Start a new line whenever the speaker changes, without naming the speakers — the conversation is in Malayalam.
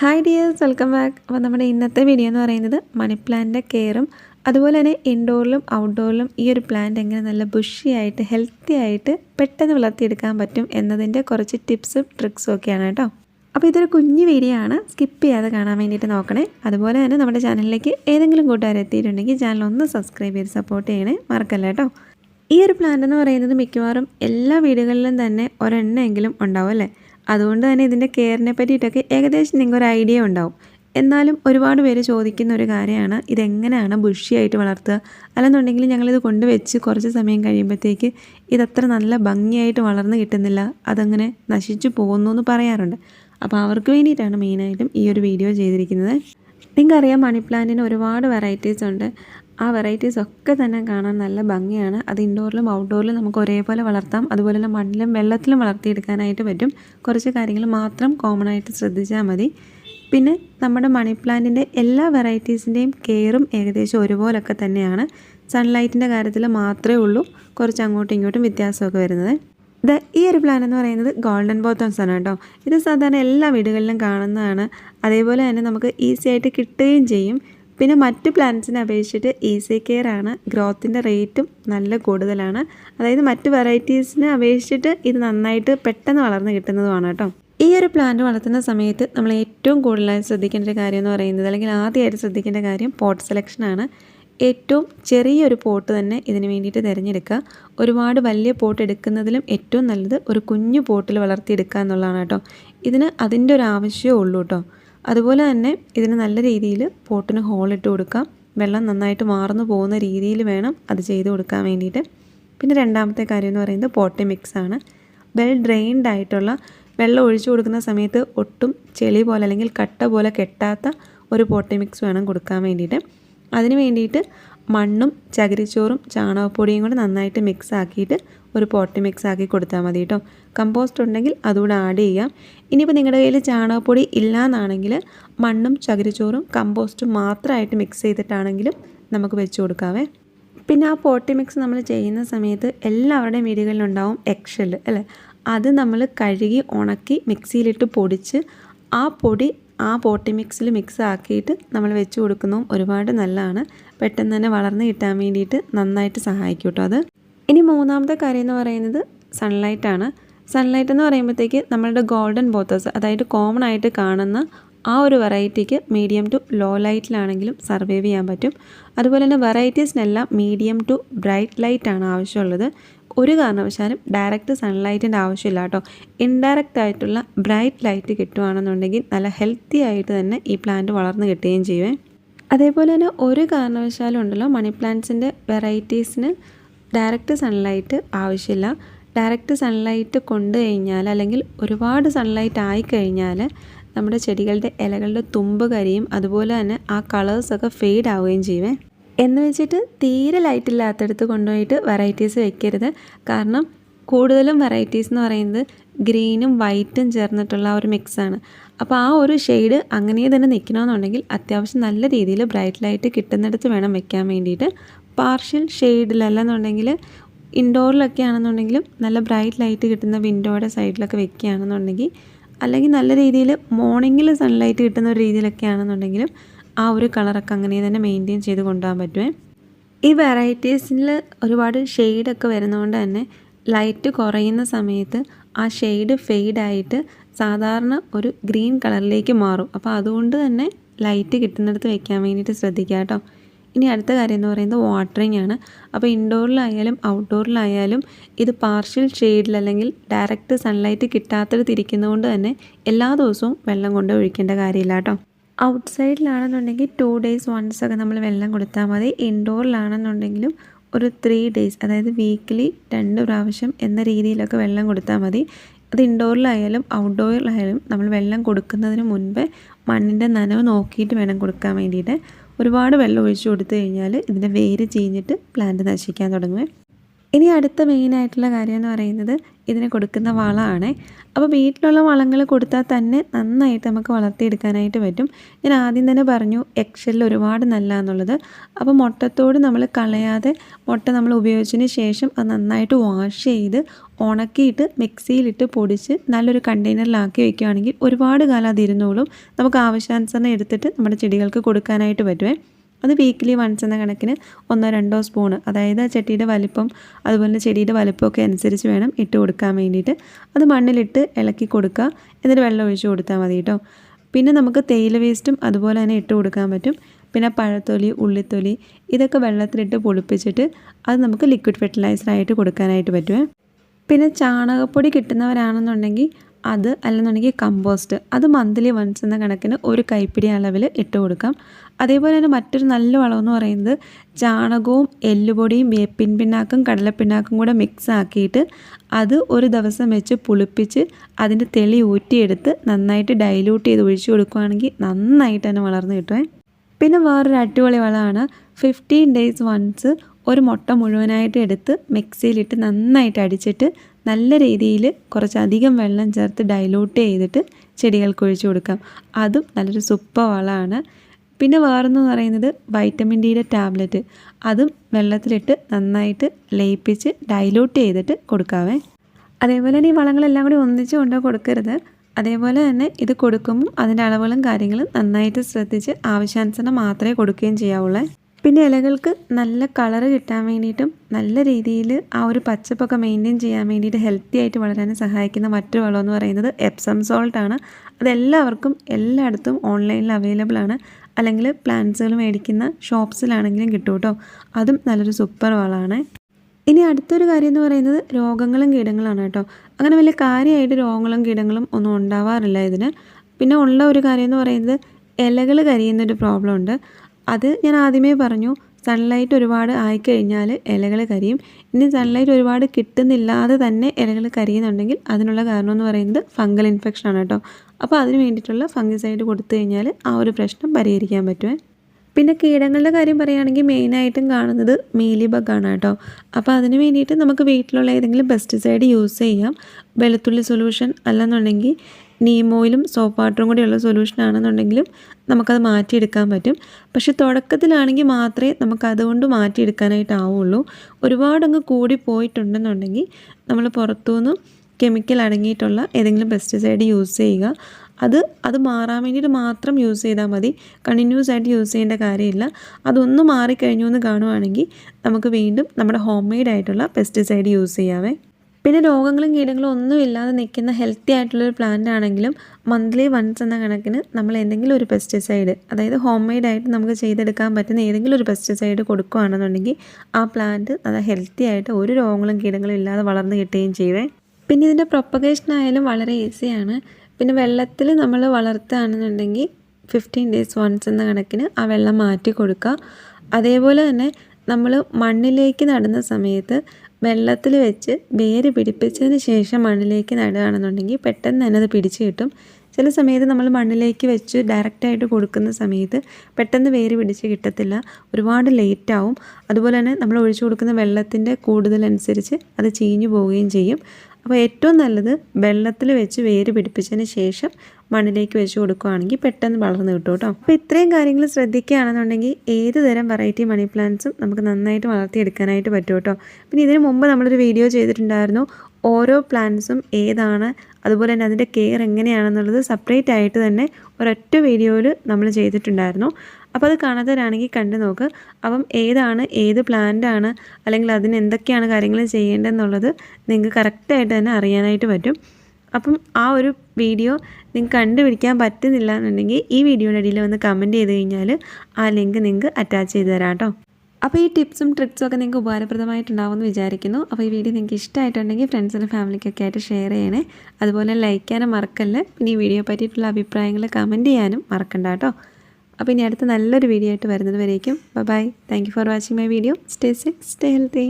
ഹായ് ഡിയേഴ്സ് വെൽക്കം ബാക്ക് അപ്പോൾ നമ്മുടെ ഇന്നത്തെ വീഡിയോ എന്ന് പറയുന്നത് മണി കെയറും അതുപോലെ തന്നെ ഇൻഡോറിലും ഔട്ട്ഡോറിലും ഈ ഒരു പ്ലാന്റ് എങ്ങനെ നല്ല ബുഷിയായിട്ട് ഹെൽത്തി ആയിട്ട് പെട്ടെന്ന് വളർത്തിയെടുക്കാൻ പറ്റും എന്നതിന്റെ കുറച്ച് ടിപ്സും ട്രിക്സും ഒക്കെയാണ് കേട്ടോ. അപ്പോൾ ഇതൊരു കുഞ്ഞു വീഡിയോ ആണ്. സ്കിപ്പ് ചെയ്യാതെ കാണാൻ വേണ്ടിയിട്ട് നോക്കണേ. അതുപോലെ തന്നെ നമ്മുടെ ചാനലിലേക്ക് ഏതെങ്കിലും കൂട്ടുകാർ എത്തിയിട്ടുണ്ടെങ്കിൽ ചാനൽ ഒന്ന് സബ്സ്ക്രൈബ് ചെയ്ത് സപ്പോർട്ട് ചെയ്യണേ. മറക്കല്ല കേട്ടോ. ഈ ഒരു പ്ലാന്റ് എന്ന് പറയുന്നത് മിക്കവാറും എല്ലാ വീടുകളിലും തന്നെ ഒരെണ്ണമെങ്കിലും ഉണ്ടാവും അല്ലേ? അതുകൊണ്ട് തന്നെ ഇതിന്റെ കെയറിനെ പറ്റിയിട്ടൊക്കെ ഏകദേശം നിങ്ങൾക്ക് ഒരു ഐഡിയ ഉണ്ടാവും. എന്നാലും ഒരുപാട് പേര് ചോദിക്കുന്ന ഒരു കാര്യമാണ് ഇതെങ്ങനെയാണ് ബുഷിയായിട്ട് വളർത്തുക? അല്ലെന്നുണ്ടെങ്കിൽ ഞങ്ങളിത് കൊണ്ടുവച്ച് കുറച്ച് സമയം കഴിയുമ്പോഴത്തേക്ക് ഇതത്ര നല്ല ഭംഗിയായിട്ട് വളർന്നു കിട്ടുന്നില്ല അതങ്ങനെ നശിച്ചു പോകുന്നു എന്ന് പറയാറുണ്ട്. അപ്പോൾ അവർക്ക് വേണ്ടിയിട്ടാണ് മെയിനായിട്ടും ഈ ഒരു വീഡിയോ ചെയ്തിരിക്കുന്നത്. നിങ്ങൾക്കറിയാം മണി പ്ലാന്റിന് ഒരുപാട് വെറൈറ്റീസ് ഉണ്ട്. ആ വെറൈറ്റീസ് ഒക്കെ തന്നെ കാണാൻ നല്ല ഭംഗിയാണ്. അത് ഇൻഡോറിലും ഔട്ട്ഡോറിലും നമുക്ക് ഒരേപോലെ വളർത്താം. അതുപോലെ തന്നെ മണ്ണിലും വെള്ളത്തിലും വളർത്തിയെടുക്കാനായിട്ട് പറ്റും. കുറച്ച് കാര്യങ്ങൾ മാത്രം കോമൺ ആയിട്ട് ശ്രദ്ധിച്ചാൽ മതി. പിന്നെ നമ്മുടെ മണി പ്ലാന്റിന്റെ എല്ലാ വെറൈറ്റീസിന്റെയും കെയറും ഏകദേശം ഒരുപോലൊക്കെ തന്നെയാണ്. സൺലൈറ്റിന്റെ കാര്യത്തിൽ മാത്രമേ ഉള്ളൂ. കുറച്ച് അങ്ങോട്ടും ഇങ്ങോട്ടും വ്യത്യാസമൊക്കെ വരുന്നത്. ഇത് ഈ ഒരു പ്ലാൻ എന്ന് പറയുന്നത് ഗോൾഡൻ ബോത്തോംസ് ആണ് കേട്ടോ. ഇത് സാധാരണ എല്ലാ വീടുകളിലും കാണുന്നതാണ്. അതേപോലെ തന്നെ നമുക്ക് ഈസി ആയിട്ട് കിട്ടുകയും ചെയ്യും. പിന്നെ മറ്റ് പ്ലാന്റ്സിനെ അപേക്ഷിച്ചിട്ട് ഈസി കെയർ ആണ്. ഗ്രോത്തിന്റെ റേറ്റും നല്ല കൂടുതലാണ്. അതായത് മറ്റ് വെറൈറ്റീസിനെ അപേക്ഷിച്ചിട്ട് ഇത് നന്നായിട്ട് പെട്ടെന്ന് വളർന്ന് കിട്ടുന്നതുമാണ് കേട്ടോ. ഈ ഒരു പ്ലാന്റ് വളർത്തുന്ന സമയത്ത് നമ്മൾ ഏറ്റവും കൂടുതലായി ശ്രദ്ധിക്കേണ്ട ഒരു കാര്യം എന്ന് പറയുന്നത് അല്ലെങ്കിൽ ആദ്യമായിട്ട് ശ്രദ്ധിക്കേണ്ട കാര്യം പോട്ട് സെലക്ഷനാണ് ഏറ്റവും ചെറിയൊരു പോട്ട് തന്നെ ഇതിന് വേണ്ടിയിട്ട് തിരഞ്ഞെടുക്കുക. ഒരുപാട് വലിയ പോട്ട് എടുക്കുന്നതിലും ഏറ്റവും നല്ലത് ഒരു കുഞ്ഞു പോട്ടിൽ വളർത്തിയെടുക്കുക എന്നുള്ളതാണ് കേട്ടോ. ഇതിന് അതിന്റെ ഒരു ആവശ്യമേ ഉള്ളൂ കേട്ടോ. അതുപോലെ തന്നെ ഇതിന് നല്ല രീതിയിൽ പോട്ടിന് ഹോളിട്ട് കൊടുക്കാം. വെള്ളം നന്നായിട്ട് മാറുന്നു പോകുന്ന രീതിയിൽ വേണം അത് ചെയ്ത് കൊടുക്കാൻ വേണ്ടിയിട്ട്. പിന്നെ രണ്ടാമത്തെ കാര്യം എന്ന് പറയുന്നത് പോട്ടി മിക്സ് ആണ്. വെൽ ഡ്രെയിൻഡ് ആയിട്ടുള്ള വെള്ളം ഒഴിച്ചു കൊടുക്കുന്ന സമയത്ത് ഒട്ടും ചെളി പോലെ അല്ലെങ്കിൽ കട്ട പോലെ കെട്ടാത്ത ഒരു പോട്ടി മിക്സ് വേണം കൊടുക്കാൻ വേണ്ടിയിട്ട്. അതിന് വേണ്ടിയിട്ട് മണ്ണും ചകിരിച്ചോറും ചാണകപ്പൊടിയും കൂടെ നന്നായിട്ട് മിക്സ് ആക്കിയിട്ട് ഒരു പോട്ടി മിക്സ് ആക്കി കൊടുത്താൽ മതി കേട്ടോ കമ്പോസ്റ്റ് ഉണ്ടെങ്കിൽ അതുകൂടെ ആഡ് ചെയ്യാം. ഇനിയിപ്പോൾ നിങ്ങളുടെ കയ്യിൽ ചാണകപ്പൊടി ഇല്ലയെന്നാണെങ്കിൽ മണ്ണും ചകിരിച്ചോറും കമ്പോസ്റ്റും മാത്രമായിട്ട് മിക്സ് ചെയ്തിട്ടാണെങ്കിലും നമുക്ക് വെച്ച് കൊടുക്കാവേ. പിന്നെ ആ പോട്ടി മിക്സ് നമ്മൾ ചെയ്യുന്ന സമയത്ത് എല്ലാവരുടെയും വീടുകളിലുണ്ടാവും എക്ഷൽ അല്ലേ? അത് നമ്മൾ കഴുകി ഉണക്കി മിക്സിയിലിട്ട് പൊടിച്ച് ആ പൊടി ആ പോട്ടി മിക്സിൽ മിക്സ് ആക്കിയിട്ട് നമ്മൾ വെച്ച് കൊടുക്കുന്നതും ഒരുപാട് നല്ലതാണ്. പെട്ടെന്ന് തന്നെ വളർന്ന് കിട്ടാൻ വേണ്ടിയിട്ട് നന്നായിട്ട് സഹായിക്കും കേട്ടോ അത്. ഇനി മൂന്നാമത്തെ കാര്യം എന്ന് പറയുന്നത് സൺലൈറ്റാണ് സൺലൈറ്റ് എന്ന് പറയുമ്പോഴത്തേക്ക് നമ്മളുടെ ഗോൾഡൻ ബോത്തേഴ്സ് അതായത് കോമൺ ആയിട്ട് കാണുന്ന ആ ഒരു വെറൈറ്റിക്ക് മീഡിയം ടു ലോ ലൈറ്റിലാണെങ്കിലും സർവൈവ് ചെയ്യാൻ പറ്റും. അതുപോലെ തന്നെ വെറൈറ്റീസിനെല്ലാം മീഡിയം ടു ബ്രൈറ്റ് ലൈറ്റ് ആണ് ആവശ്യമുള്ളത്. ഒരു കാരണവശാലും ഡയറക്റ്റ് സൺലൈറ്റിന്റെ ആവശ്യമില്ല കേട്ടോ. ഇൻഡയറക്റ്റ് ആയിട്ടുള്ള ബ്രൈറ്റ് ലൈറ്റ് കിട്ടുവാണെന്നുണ്ടെങ്കിൽ നല്ല ഹെൽത്തി ആയിട്ട് തന്നെ ഈ പ്ലാന്റ് വളർന്നു കിട്ടുകയും ചെയ്യുമേ അതേപോലെ തന്നെ ഒരു കാരണവശാലും ഉണ്ടല്ലോ മണി പ്ലാന്റ്സിന്റെ വെറൈറ്റീസിന് ഡയറക്റ്റ് സൺലൈറ്റ് ആവശ്യമില്ല. ഡയറക്റ്റ് സൺലൈറ്റ് കൊണ്ടു കഴിഞ്ഞാൽ അല്ലെങ്കിൽ ഒരുപാട് സൺലൈറ്റ് ആയിക്കഴിഞ്ഞാൽ നമ്മുടെ ചെടികളുടെ ഇലകളുടെ തുമ്പ് കരിയും അതുപോലെ തന്നെ ആ കളേഴ്സൊക്കെ ഫെയ്ഡ് ആവുകയും ചെയ്യുമേ എന്ന് വെച്ചിട്ട് തീരെ ലൈറ്റ് ഇല്ലാത്തടത്ത് കൊണ്ടുപോയിട്ട് വെറൈറ്റീസ് വെക്കരുത്. കാരണം കൂടുതലും വെറൈറ്റീസ് എന്ന് പറയുന്നത് ഗ്രീനും വൈറ്റും ചേർന്നിട്ടുള്ള ഒരു മിക്സാണ് അപ്പോൾ ആ ഒരു ഷെയ്ഡ് അങ്ങനെ തന്നെ നിൽക്കണമെന്നുണ്ടെങ്കിൽ അത്യാവശ്യം നല്ല രീതിയിൽ ബ്രൈറ്റ് ലൈറ്റ് കിട്ടുന്നിടത്ത് വേണം വെക്കാൻ വേണ്ടിയിട്ട്. പാർഷ്യൽ ഷെയ്ഡിലല്ലെന്നുണ്ടെങ്കിൽ ഇൻഡോറിലൊക്കെ ആണെന്നുണ്ടെങ്കിലും നല്ല ബ്രൈറ്റ് ലൈറ്റ് കിട്ടുന്ന വിൻഡോയുടെ സൈഡിലൊക്കെ വെക്കുകയാണെന്നുണ്ടെങ്കിൽ അല്ലെങ്കിൽ നല്ല രീതിയിൽ മോർണിംഗിൽ സൺലൈറ്റ് കിട്ടുന്ന ഒരു രീതിയിലൊക്കെ ആണെന്നുണ്ടെങ്കിലും ആ ഒരു കളറൊക്കെ അങ്ങനെ തന്നെ മെയിന്റെയിൻ ചെയ്ത് കൊണ്ടുപോകാൻ പറ്റുമേ ഈ വെറൈറ്റീസിൽ ഒരുപാട് ഷെയ്ഡൊക്കെ വരുന്നതുകൊണ്ട് തന്നെ ലൈറ്റ് കുറയുന്ന സമയത്ത് ആ ഷെയ്ഡ് ഫെയ്ഡായിട്ട് സാധാരണ ഒരു ഗ്രീൻ കളറിലേക്ക് മാറും. അപ്പോൾ അതുകൊണ്ട് തന്നെ ലൈറ്റ് കിട്ടുന്നിടത്ത് വെക്കാൻ വേണ്ടിയിട്ട് ശ്രദ്ധിക്കുക കേട്ടോ. ഇനി അടുത്ത കാര്യം എന്ന് പറയുന്നത് വാട്ടറിങ് ആണ്. അപ്പോൾ ഇൻഡോറിലായാലും ഔട്ട്ഡോറിലായാലും ഇത് പാർഷ്യൽ ഷെയ്ഡിൽ അല്ലെങ്കിൽ ഡയറക്റ്റ് സൺലൈറ്റ് കിട്ടാത്തത് ഇരിക്കുന്നതുകൊണ്ട് തന്നെ എല്ലാ ദിവസവും വെള്ളം കൊണ്ട് ഒഴിക്കേണ്ട കാര്യമില്ല കേട്ടോ. ഔട്ട് സൈഡിലാണെന്നുണ്ടെങ്കിൽ ടു ഡേയ്സ് വൺസ് ഒക്കെ നമ്മൾ വെള്ളം കൊടുത്താൽ മതി. ഇൻഡോറിലാണെന്നുണ്ടെങ്കിലും ഒരു ത്രീ ഡേയ്സ് അതായത് വീക്കിലി രണ്ട് പ്രാവശ്യം എന്ന രീതിയിലൊക്കെ വെള്ളം കൊടുത്താൽ മതി. അത് ഇൻഡോറിലായാലും ഔട്ട്ഡോറിലായാലും നമ്മൾ വെള്ളം കൊടുക്കുന്നതിന് മുൻപേ മണ്ണിന്റെ നനവ് നോക്കിയിട്ട് വേണം കൊടുക്കാൻ വേണ്ടിയിട്ട്. ഒരുപാട് വെള്ളം ഒഴിച്ചു കൊടുത്തു കഴിഞ്ഞാൽ ഇതിന്റെ വേര് ചീഞ്ഞിട്ട് പ്ലാന്റ് നശിക്കാൻ തുടങ്ങും. ഇനി അടുത്ത മെയിനായിട്ടുള്ള കാര്യം എന്ന് പറയുന്നത് ഇതിന് കൊടുക്കുന്ന വളമാണ് അപ്പോൾ വീട്ടിലുള്ള വളങ്ങൾ കൊടുത്താൽ തന്നെ നന്നായിട്ട് നമുക്ക് വളർത്തിയെടുക്കാനായിട്ട് പറ്റും. ഞാൻ ആദ്യം തന്നെ പറഞ്ഞു എക്സെല്ലിൽ ഒരുപാട് നല്ല എന്നുള്ളത് അപ്പോൾ മുട്ടത്തോട് നമ്മൾ കളയാതെ മുട്ട നമ്മൾ ഉപയോഗിച്ചതിന് ശേഷം അത് നന്നായിട്ട് വാഷ് ചെയ്ത് ഉണക്കിയിട്ട് മിക്സിയിലിട്ട് പൊടിച്ച് നല്ലൊരു കണ്ടെയ്നറിലാക്കി വയ്ക്കുകയാണെങ്കിൽ ഒരുപാട് കാലം അതിരുന്നോളും. നമുക്ക് ആവശ്യാനുസരണം എടുത്തിട്ട് നമ്മുടെ ചെടികൾക്ക് കൊടുക്കാനായിട്ട് പറ്റുമേ അത് വീക്കിലി വൺസ് എന്ന കണക്കിന് ഒന്നോ രണ്ടോ സ്പൂണ് അതായത് ആ ചട്ടിയുടെ വലിപ്പം അതുപോലെ ചെടിയുടെ വലിപ്പമൊക്കെ അനുസരിച്ച് വേണം ഇട്ട് കൊടുക്കാൻ വേണ്ടിയിട്ട്. അത് മണ്ണിലിട്ട് ഇളക്കി കൊടുക്കുക. എന്നിട്ട് വെള്ളം ഒഴിച്ച് കൊടുത്താൽ മതി കേട്ടോ പിന്നെ നമുക്ക് തേയില വേസ്റ്റും അതുപോലെ തന്നെ ഇട്ട് കൊടുക്കാൻ പറ്റും. പിന്നെ പഴത്തൊലി ഉള്ളിത്തൊലി ഇതൊക്കെ വെള്ളത്തിലിട്ട് പൊളിപ്പിച്ചിട്ട് അത് നമുക്ക് ലിക്വിഡ് ഫെർട്ടിലൈസറായിട്ട് കൊടുക്കാനായിട്ട് പറ്റുമേ പിന്നെ ചാണകപ്പൊടി കിട്ടുന്നവരാണെന്നുണ്ടെങ്കിൽ അത് അല്ലെന്നുണ്ടെങ്കിൽ കമ്പോസ്റ്റ് അത് മന്ത്ലി വൺസ് എന്ന കണക്കിന് ഒരു കൈപ്പിടി അളവിൽ ഇട്ട് കൊടുക്കാം. അതേപോലെ തന്നെ മറ്റൊരു നല്ല വളമെന്ന് പറയുന്നത് ചാണകവും എല്ലുപൊടിയും വേപ്പിൻ പിണ്ണാക്കും കടലപ്പിണ്ണാക്കും കൂടെ മിക്സ് ആക്കിയിട്ട് അത് ഒരു ദിവസം വെച്ച് പുളിപ്പിച്ച് അതിന്റെ തെളി ഊറ്റിയെടുത്ത് നന്നായിട്ട് ഡൈല്യൂട്ട് ചെയ്ത് ഒഴിച്ചു കൊടുക്കുകയാണെങ്കിൽ നന്നായിട്ട് തന്നെ വളർന്നു കിട്ടുമേ പിന്നെ വേറൊരു അടിപൊളി വളമാണ് ഫിഫ്റ്റീൻ ഡേയ്സ് വൺസ് ഒരു മുട്ട മുഴുവനായിട്ട് എടുത്ത് മിക്സിയിലിട്ട് നന്നായിട്ട് അടിച്ചിട്ട് നല്ല രീതിയിൽ കുറച്ചധികം വെള്ളം ചേർത്ത് ഡൈലൂട്ട് ചെയ്തിട്ട് ചെടികൾക്ക് ഒഴിച്ചു കൊടുക്കാം. അതും നല്ലൊരു സൂപ്പർ വളമാണ്. പിന്നെ വേറെന്ന് പറയുന്നത് വൈറ്റമിൻ ഡിയുടെ ടാബ്ലറ്റ് അതും വെള്ളത്തിലിട്ട് നന്നായിട്ട് ലയിപ്പിച്ച് ഡൈലൂട്ട് ചെയ്തിട്ട് കൊടുക്കാവേ. അതേപോലെ തന്നെ ഈ വളങ്ങളെല്ലാം കൂടി ഒന്നിച്ച് കൊണ്ടോ കൊടുക്കരുത്. അതേപോലെ തന്നെ ഇത് കൊടുക്കുമ്പോൾ അതിന്റെ അളവുകളും കാര്യങ്ങളും നന്നായിട്ട് ശ്രദ്ധിച്ച് ആവശ്യാനുസരണം മാത്രമേ കൊടുക്കുകയും ചെയ്യാവുള്ളൂ. പിന്നെ ഇലകൾക്ക് നല്ല കളറ് കിട്ടാൻ വേണ്ടിയിട്ടും നല്ല രീതിയിൽ ആ ഒരു പച്ചപ്പൊക്കെ മെയിന്റെയിൻ ചെയ്യാൻ വേണ്ടിയിട്ട് ഹെൽത്തി ആയിട്ട് വളരാൻ സഹായിക്കുന്ന മറ്റൊരു വളം എന്ന് പറയുന്നത് എപ്സം സോൾട്ട് ആണ്. അതെല്ലാവർക്കും എല്ലായിടത്തും ഓൺലൈനിൽ അവൈലബിൾ ആണ്. അല്ലെങ്കിൽ പ്ലാന്റ്സുകൾ മേടിക്കുന്ന ഷോപ്സിലാണെങ്കിലും കിട്ടും കേട്ടോ. അതും നല്ലൊരു സൂപ്പർ വളമാണ്. ഇനി അടുത്തൊരു കാര്യം എന്ന് പറയുന്നത് രോഗങ്ങളും കീടങ്ങളാണ് കേട്ടോ. അങ്ങനെ വലിയ കാര്യമായിട്ട് രോഗങ്ങളും കീടങ്ങളും ഒന്നും ഉണ്ടാവാറില്ല ഇതിന്. പിന്നെ ഉള്ള ഒരു കാര്യം എന്ന് പറയുന്നത് ഇലകൾ കരിയുന്നൊരു പ്രോബ്ലം ഉണ്ട്. അത് ഞാൻ ആദ്യമേ പറഞ്ഞു സൺലൈറ്റ് ഒരുപാട് ആയിക്കഴിഞ്ഞാൽ ഇലകൾ കരിയും. ഇനി സൺലൈറ്റ് ഒരുപാട് കിട്ടുന്നില്ലാതെ തന്നെ ഇലകൾ കരിയുന്നുണ്ടെങ്കിൽ അതിനുള്ള കാരണം എന്ന് പറയുന്നത് ഫംഗൽ ഇൻഫെക്ഷൻ ആണ് കേട്ടോ. അപ്പോൾ അതിന് വേണ്ടിയിട്ടുള്ള ഫംഗിസൈഡ് കൊടുത്തു കഴിഞ്ഞാൽ ആ ഒരു പ്രശ്നം പരിഹരിക്കാൻ പറ്റുമേ പിന്നെ കീടങ്ങളുടെ കാര്യം പറയുകയാണെങ്കിൽ മെയിനായിട്ടും കാണുന്നത് മീലി ബഗ്ഗാണ് കേട്ടോ. അപ്പോൾ അതിന് വേണ്ടിയിട്ട് നമുക്ക് വീട്ടിലുള്ള ഏതെങ്കിലും പെസ്റ്റിസൈഡ് യൂസ് ചെയ്യാം. വെളുത്തുള്ളി സൊല്യൂഷൻ അല്ലെന്നുണ്ടെങ്കിൽ നീമോയിലും സോപ്പ് വാട്ടറും കൂടിയുള്ള സൊല്യൂഷൻ ആണെന്നുണ്ടെങ്കിലും നമുക്കത് മാറ്റിയെടുക്കാൻ പറ്റും. പക്ഷെ തുടക്കത്തിലാണെങ്കിൽ മാത്രമേ നമുക്ക് അതുകൊണ്ട് മാറ്റിയെടുക്കാനായിട്ടാവുള്ളൂ. ഒരുപാടങ്ങ് കൂടി പോയിട്ടുണ്ടെന്നുണ്ടെങ്കിൽ നമ്മൾ പുറത്തുനിന്ന് കെമിക്കൽ അടങ്ങിയിട്ടുള്ള ഏതെങ്കിലും പെസ്റ്റിസൈഡ് യൂസ് ചെയ്യുക. അത് അത് മാറാൻ വേണ്ടിയിട്ട് മാത്രം യൂസ് ചെയ്താൽ മതി. കണ്ടിന്യൂസ് ആയിട്ട് യൂസ് ചെയ്യേണ്ട കാര്യമില്ല. അതൊന്ന് മാറിക്കഴിഞ്ഞു എന്ന് കാണുവാണെങ്കിൽ നമുക്ക് വീണ്ടും നമ്മുടെ ഹോം മെയ്ഡ് ആയിട്ടുള്ള പെസ്റ്റിസൈഡ് യൂസ് ചെയ്യാവേ. പിന്നെ രോഗങ്ങളും കീടങ്ങളും ഒന്നും ഇല്ലാതെ നിൽക്കുന്ന ഹെൽത്തി ആയിട്ടുള്ളൊരു പ്ലാന്റ് ആണെങ്കിലും മന്ത്ലി വൺസ് എന്ന കണക്കിന് നമ്മൾ എന്തെങ്കിലും ഒരു പെസ്റ്റിസൈഡ് അതായത് ഹോം മെയ്ഡ് ആയിട്ട് നമുക്ക് ചെയ്തെടുക്കാൻ പറ്റുന്ന ഏതെങ്കിലും ഒരു പെസ്റ്റിസൈഡ് കൊടുക്കുകയാണെന്നുണ്ടെങ്കിൽ ആ പ്ലാന്റ് അത് ഹെൽത്തി ആയിട്ട് ഒരു രോഗങ്ങളും കീടങ്ങളും ഇല്ലാതെ വളർന്നു കിട്ടുകയും ചെയ്തേ പിന്നെ ഇതിന്റെ പ്രൊപ്പഗേഷൻ ആയാലും വളരെ ഈസിയാണ് പിന്നെ വെള്ളത്തിൽ നമ്മൾ വളർത്തുകയാണെന്നുണ്ടെങ്കിൽ ഫിഫ്റ്റീൻ ഡേയ്സ് വൺസ് എന്ന കണക്കിന് ആ വെള്ളം മാറ്റി കൊടുക്കുക. അതേപോലെ തന്നെ നമ്മൾ മണ്ണിലേക്ക് നടുന്ന സമയത്ത് വെള്ളത്തിൽ വെച്ച് വേര് പിടിപ്പിച്ചതിന് ശേഷം മണ്ണിലേക്ക് നടുകയാണെന്നുണ്ടെങ്കിൽ പെട്ടെന്ന് തന്നെ അത് പിടിച്ചു കിട്ടും. ചില സമയത്ത് നമ്മൾ മണ്ണിലേക്ക് വെച്ച് ഡയറക്റ്റായിട്ട് കൊടുക്കുന്ന സമയത്ത് പെട്ടെന്ന് വേര് പിടിച്ച് കിട്ടത്തില്ല. ഒരുപാട് ലേറ്റാവും അതുപോലെ തന്നെ നമ്മൾ ഒഴിച്ചു കൊടുക്കുന്ന വെള്ളത്തിന്റെ കൂടുതലനുസരിച്ച് അത് ചീഞ്ഞു പോവുകയും ചെയ്യും. അപ്പോൾ ഏറ്റവും നല്ലത് വെള്ളത്തിൽ വെച്ച് വേര് പിടിപ്പിച്ചതിന് ശേഷം മണ്ണിലേക്ക് വെച്ച് കൊടുക്കുകയാണെങ്കിൽ പെട്ടെന്ന് വളർന്നു കിട്ടും കേട്ടോ. അപ്പോൾ ഇത്രയും കാര്യങ്ങൾ ശ്രദ്ധിക്കുകയാണെന്നുണ്ടെങ്കിൽ ഏത് തരം വെറൈറ്റി മണി പ്ലാന്റ്സും നമുക്ക് നന്നായിട്ട് വളർത്തിയെടുക്കാനായിട്ട് പറ്റും കേട്ടോ. പിന്നെ ഇതിനു മുമ്പ് നമ്മളൊരു വീഡിയോ ചെയ്തിട്ടുണ്ടായിരുന്നു. ഓരോ പ്ലാന്റ്സും ഏതാണ് അതുപോലെ തന്നെ അതിന്റെ കെയർ എങ്ങനെയാണെന്നുള്ളത് സെപ്പറേറ്റ് ആയിട്ട് തന്നെ ഒരൊറ്റ വീഡിയോയിൽ നമ്മൾ ചെയ്തിട്ടുണ്ടായിരുന്നു. അപ്പോൾ അത് കാണാത്തവരാണെങ്കിൽ കണ്ടു നോക്ക്. അപ്പം ഏതാണ് ഏത് പ്ലാന്റാണ് അല്ലെങ്കിൽ അതിന് എന്തൊക്കെയാണ് കാര്യങ്ങൾ ചെയ്യേണ്ടതെന്നുള്ളത് നിങ്ങൾക്ക് കറക്റ്റായിട്ട് തന്നെ അറിയാനായിട്ട് പറ്റും. അപ്പം ആ ഒരു വീഡിയോ നിങ്ങൾക്ക് കണ്ടുപിടിക്കാൻ പറ്റുന്നില്ല എന്നുണ്ടെങ്കിൽ ഈ വീഡിയോയുടെ അടിയിൽ വന്ന് കമന്റ് ചെയ്ത് കഴിഞ്ഞാൽ ആ ലിങ്ക് നിങ്ങൾക്ക് അറ്റാച്ച് ചെയ്ത് തരാം കേട്ടോ. അപ്പോൾ ഈ ടിപ്സും ട്രിക്സും ഒക്കെ നിങ്ങൾക്ക് ഉപകാരപ്രദമായിട്ടുണ്ടാവുമെന്ന് വിചാരിക്കുന്നു. അപ്പോൾ ഈ വീഡിയോ നിങ്ങൾക്ക് ഇഷ്ടമായിട്ടുണ്ടെങ്കിൽ ഫ്രണ്ട്സിനും ഫാമിലിക്കൊക്കെ ആയിട്ട് ഷെയർ ചെയ്യണേ. അതുപോലെ ലൈക്ക് ചെയ്യാനും മറക്കല്ലേ. പിന്നെ ഈ വീഡിയോ പറ്റിയിട്ടുള്ള അഭിപ്രായങ്ങൾ കമന്റ് ചെയ്യാനും മറക്കണ്ട കേട്ടോ. അപ്പോൾ ഇനി അടുത്ത നല്ലൊരു വീഡിയോ ആയിട്ട് വരുന്നത് വരേക്കും. Bye thank you for watching my video stay safe stay healthy